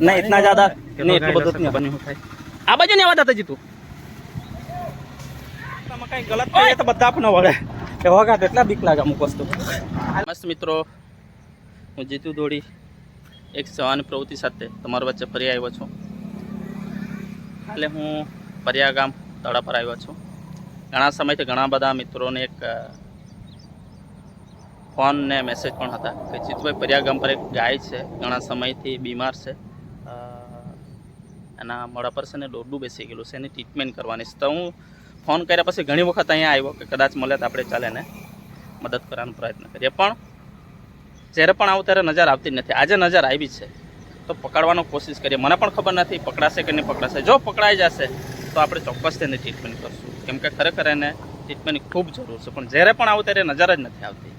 नहीं इतना ज्यादा नहीं એટલું બધું નહીં બન્યું થાય આ બાજુ ને આવા હતા જીતું તમે કઈ ગલત કરીએ તો બધા આપણને વળે એ વગા એટલા બીક લાગે અમુક વસ્તુ મસ્ત મિત્રો હું જીતુ દોડી એક સવાની પ્રવૃત્તિ સાથે તમારા વચ્ચે ફરી આવ્યો છું હાલે હું પરિયા ગામ તળા પર આવ્યો છું ઘણા સમયથી ઘણા બધા મિત્રોને એક અ, ફોન ને મેસેજ પણ હતા. કે જીતુભાઈ પરિયા ગામ પર એક ગાય છે ઘણા સમયથી બીમાર છે. એના મોડા પર છે ને દોરડું બેસી ગયેલું છે એની ટ્રીટમેન્ટ કરવાની છે. તો હું ફોન કર્યા પછી ઘણી વખત અહીંયા આવ્યો કે કદાચ મળે તો આપણે ચાલે ને મદદ કરવાનો પ્રયત્ન કરીએ. પણ જ્યારે પણ આવું ત્યારે નજર આવતી જ નથી. આજે નજર આવી છે. તો પકડવાનો કોશિશ કરીએ. મને પણ ખબર નથી પકડાશે કે નહીં પકડાશે. જો પકડાઈ જશે તો આપણે ચોક્કસ તેની ટ્રીટમેન્ટ કરશું. કેમ કે ખરેખર એને ટ્રીટમેન્ટની ખૂબ જરૂર છે. પણ જ્યારે પણ આવું ત્યારે નજર જ નથી આવતી.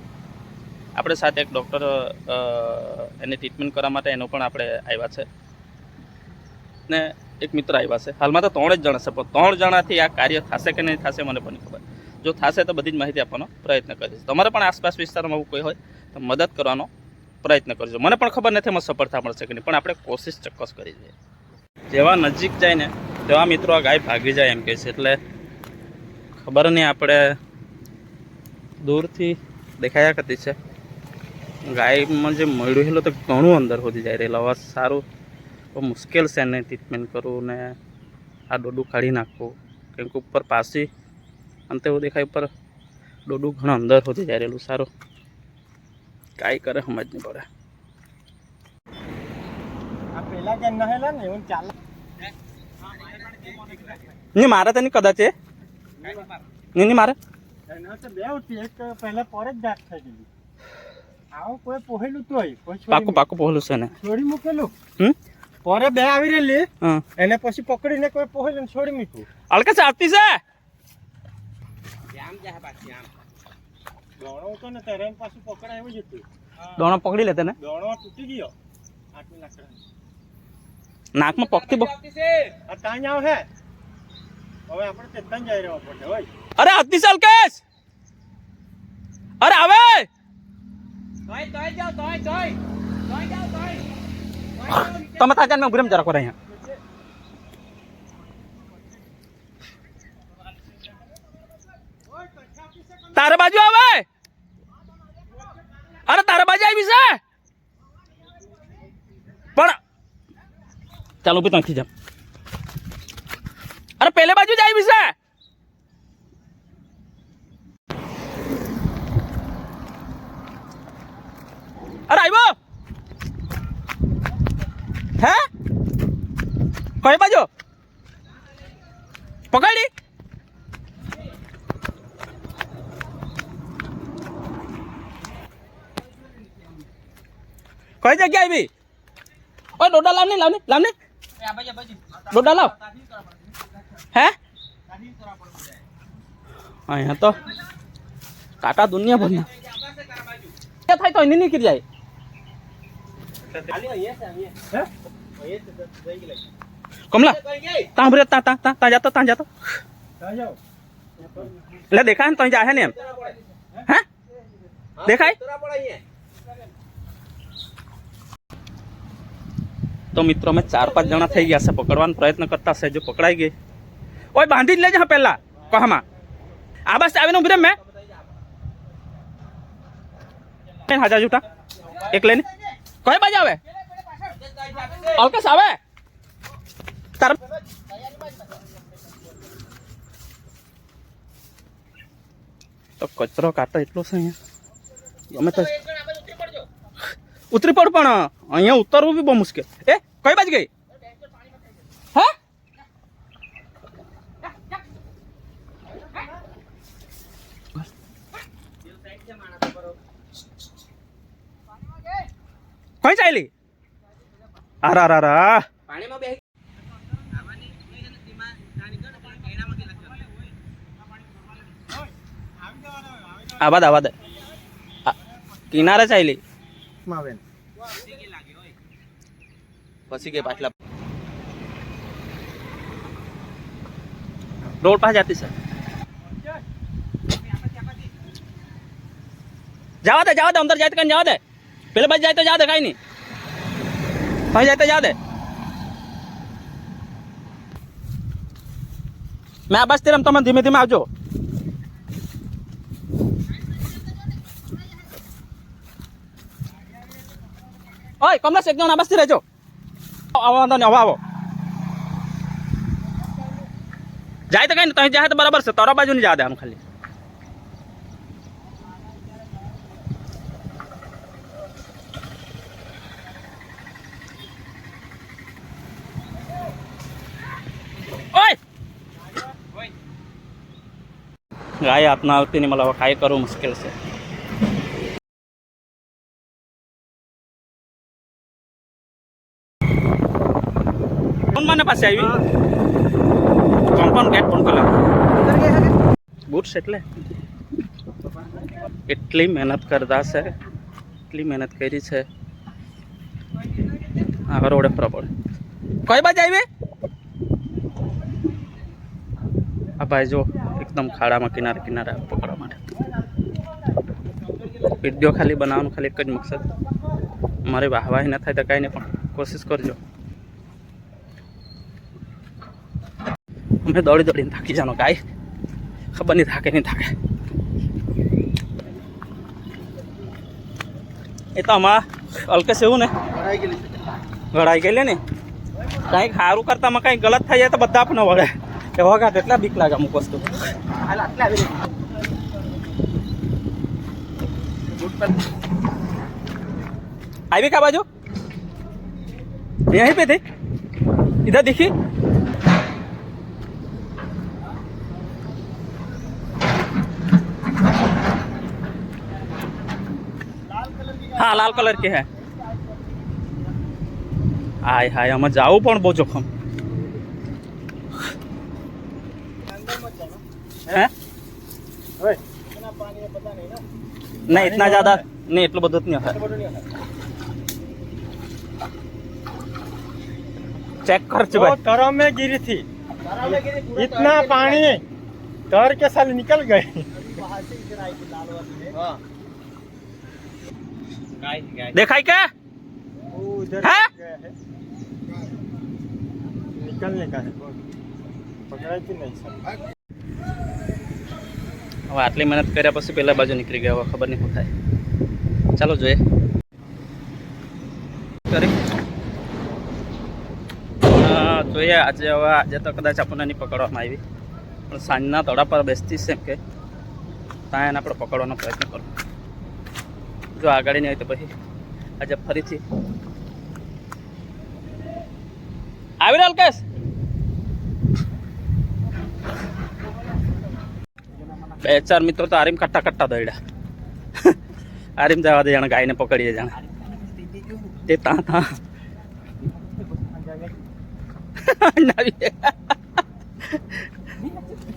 આપણે સાથે એક ડૉક્ટર એની ટ્રીટમેન્ટ કરવા માટે એનો પણ આપણે આવ્યા છે. ને એક મિત્ર આવ્યા છે. હાલમાં તો ત્રણ જ જણા છે, પણ ત્રણ જણાથી આ કાર્ય થશે કે નહીં થશે મને પણ ખબર. જો થશે તો બધી જ માહિતી આપવાનો પ્રયત્ન કરીશ. તમારે પણ આસપાસ વિસ્તારમાં આવું કોઈ હોય તો મદદ કરવાનો પ્રયત્ન કરજો. મને પણ ખબર નથી, એમાં સફળતા મળશે કે નહીં, પણ આપણે કોશિશ ચોક્કસ કરી જોઈએ. જેવા નજીક જાય ને, તેવા મિત્રો આ ગાય ભાગી જાય એમ કહે છે, એટલે ખબર નહીં આપણે દૂરથી દેખાયા કરતી છે. ગાયમાં જે મળ્યું તો ઘણું અંદર સુધી જાય રહેલો. અવાજ સારું બહુ મુશ્કેલ છે એને ટ્રીટમેન્ટ કરવું ને આ ડોડું કાઢી નાખવું. કેમ કે ઉપર પાસી અંતે એવું દેખાય ઉપર ડોડું ઘણું અંદર સુધી જાય રહેલું. સારું. કાંઈ કરે સમજ નહીં પડે. નહીં મારે તો નહીં કદાચ એ. નહીં મારે. બે ઉઠી એક પહેલા પર જ જાત થઈ ગયેલી. આવું કોઈ પોહેલું તોય. પાકું પાકું પહોલું છે ને. છોડી મૂકેલું? હમ? પરે બે આવી રેલી એને પછી પકડીને કોઈ પોહેલું ને છોડી મૂક્યું અલકે ચાલતી છે? દોણો હતો ને ત્યારે એમ પાછું પકડાય એવું જ હતું. દોણો પકડી લે ને દોણો તૂટી ગયો. આટલું લાકડા નાકમાં પગથી આ તાંજ આવ હે. હવે આપણે તે જઈ રહ્યો પડે હોય. અરે હાથની ચાલ અરે આવે! તમે તાજા મેં ઉભરેમ જરાક અહીંયા. તારા બાજુ આવે? અરે તારા બાજુ આવી છે? પણ ચાલો ઊભી ત્યાંથી જામ અરે પેલે બાજુ જ આવી છે અરે આવ્યો હે? કઈ બાજુ. પકડી. કઈ જગ્યા આવી? ઓય, ડોડા લાવની લાવની લાવની. ડોડા લાવ. હે? અહીંયા તો કાટા દુનિયા ભરના થાય તો એની નીકળી જાય? કમલા તાં ભરે તાં તાં તાં તાં જાતો તાં જાતો તાંજ આવ એટલે દેખાય ને તો જાય ને એમ હે દેખાય તો મિત્રો અમે ચાર પાંચ જણા થઈ ગયા છે પકડવાનો પ્રયત્ન કરતા છે જો પકડાઈ ગઈ ઓય બાંધી જ લેજે હા પહેલા કહમાં આ બસ આવીને ઊભી રે મેં હાજા જૂઠા એક લઈને કઈ બાજુ આવે? અલ્કેશ આવે? તાર તો કચરો કાઢતો એટલો છે અહીંયા. અમે તો ઉતરી પડ પણ, અહીંયા ઉતરવું બી બહુ મુશ્કેલ. એ કઈ બાજુ ગઈ? હે? ચાલી અરા રા રા આબાદ આવાદ આ, કિનારે ચાલી માવેન. પછી કે પાછલા રોડ પાસે જતી છે જવા દે જવા દે અંદર જાય તો જવા દે. પેલે બાજુ જાય તો જા દે કઈ નહીં. થઈ જાય તો જા દે મેં આ બસ તેરમ તમે ધીમે ધીમે આવજો. ઓય કમલેશ એક જણ આ બસથી રહેજો. આવો, વાંધો નહીં હવે આવો. જાય તો કઈ નહીં, તમે જાય તો બરાબર છે, તારા બાજુ નહીં જા દે આમ ખાલી ઓય ગાય હાથના આવતી નહીં હવે કાંઈ કરવું મુશ્કેલ છે. કોણ મને પાસે આવી? કમ્પાઉન્ડ ગેટ પણ ખોલા બુટ્સ એટલે. એટલી મહેનત કરતા છે. એટલી મહેનત કરી છે. આગળ રોડે પ્રબળ કઈ બાજુ આવી? આ ભાઈ જો એકદમ ખાડામાં કિનારે કિનારે પકડવા માટે. વીડિયો ખાલી બનાવવાનું ખાલી એક જ મકસદ. મારી વાહવાહી ન થાય તો કાંઈ નહીં પણ કોશિશ કરજો. અમે દોડી દોડીને થાકી જવાનો કાંઈ. ખબર નહીં થાકે નહીં થાકે. એ તો અમારા અલ્કેશ એવું ને? ઘડાઈ ગયેલી ને? કાંઈક સારું કરતા કંઈક ગલત થઈ જાય તો બધા આપણને વળે. એ વગાટ એટલા બીક લાગે અમુક વસ્તુ આવી કા બાજુ यहीं पे थे इधर देखिए हाँ लाल कलर के है હાય હાય આમાં જાવું પણ બહુ જોખમ હે હવે એના પાણી પતા નહીં ના નહીં ઇતના જ્યાદા નહીં એટલું બધું જ નહીં હોય બધું નહીં ચેક કર છે वो ભાઈ तरह में गिरी थी इतना पानी तर के साल निकल गए દેખાય કે वो उधर हैं? गया है निकलने का है पकड़ा कि नहीं सर હવે આટલી મહેનત કર્યા પછી પેલા બાજુ નીકળી ગયા, હવે ખબર નહીં શું થાય. ચાલો જોઈએ. કરી જોઈએ, આજે હવે, આજે તો કદાચ આપણને નહીં પકડવામાં આવી. પણ સાંજના તળા પર બેસતી છે કે, ત્યાં એને આપણે પકડવાનો પ્રયત્ન કરો. જો આગળ નહીં હોય તો પછી આજે ફરીથી. આવી રહ્યો અલ્કેશ? બે ચાર મિત્રો તો આરીમ કટ્ટા કટ્ટા દોડ્યા આરીમ જવા દે જાણે ગાયને પકડીએ જાણે. તે તા તા.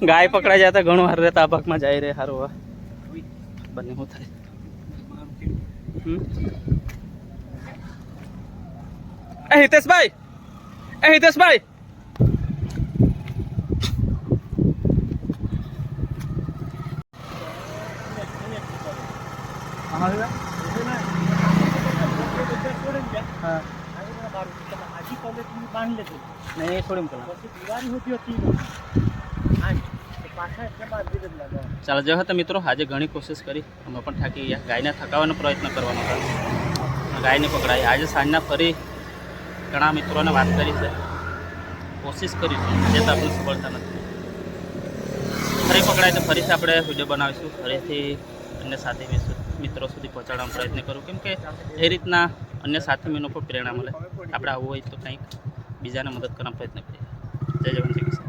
ગાય પકડાઈ જાય તો ઘણું હાર રહેતા, આ ભાગમાં જાય રે, હારું બંને શું થાય? એ હિતેશભાઈ! એ હિતેશભાઈ! ચાલો જો હતા મિત્રો આજે ઘણી કોશિશ કરી. અમે પણ થાકી ગયા. ગાયને થકાવવાનો પ્રયત્ન કરવાનો હતો. ગાયને પકડાઈ. આજે સાંજના ફરી ઘણા મિત્રોને વાત કરી છે. કોશિશ કરી છે આજે તો આપણે સફળતા નથી. ફરી પકડાય તો ફરીથી આપણે વીડિયો બનાવીશું. ફરીથી અન્ય સાથે મિસ- મિત્રો સુધી પહોંચાડવાનો પ્રયત્ન કરું. કેમ કે એ રીતના અન્ય સાથી મિત્રો પણ પ્રેરણા મળે. આપણે આવું હોય તો કંઈક બીજાને મદદ કરવાનો પ્રયત્ન કરીએ. જય જવાન શ્રી કૃષ્ણ.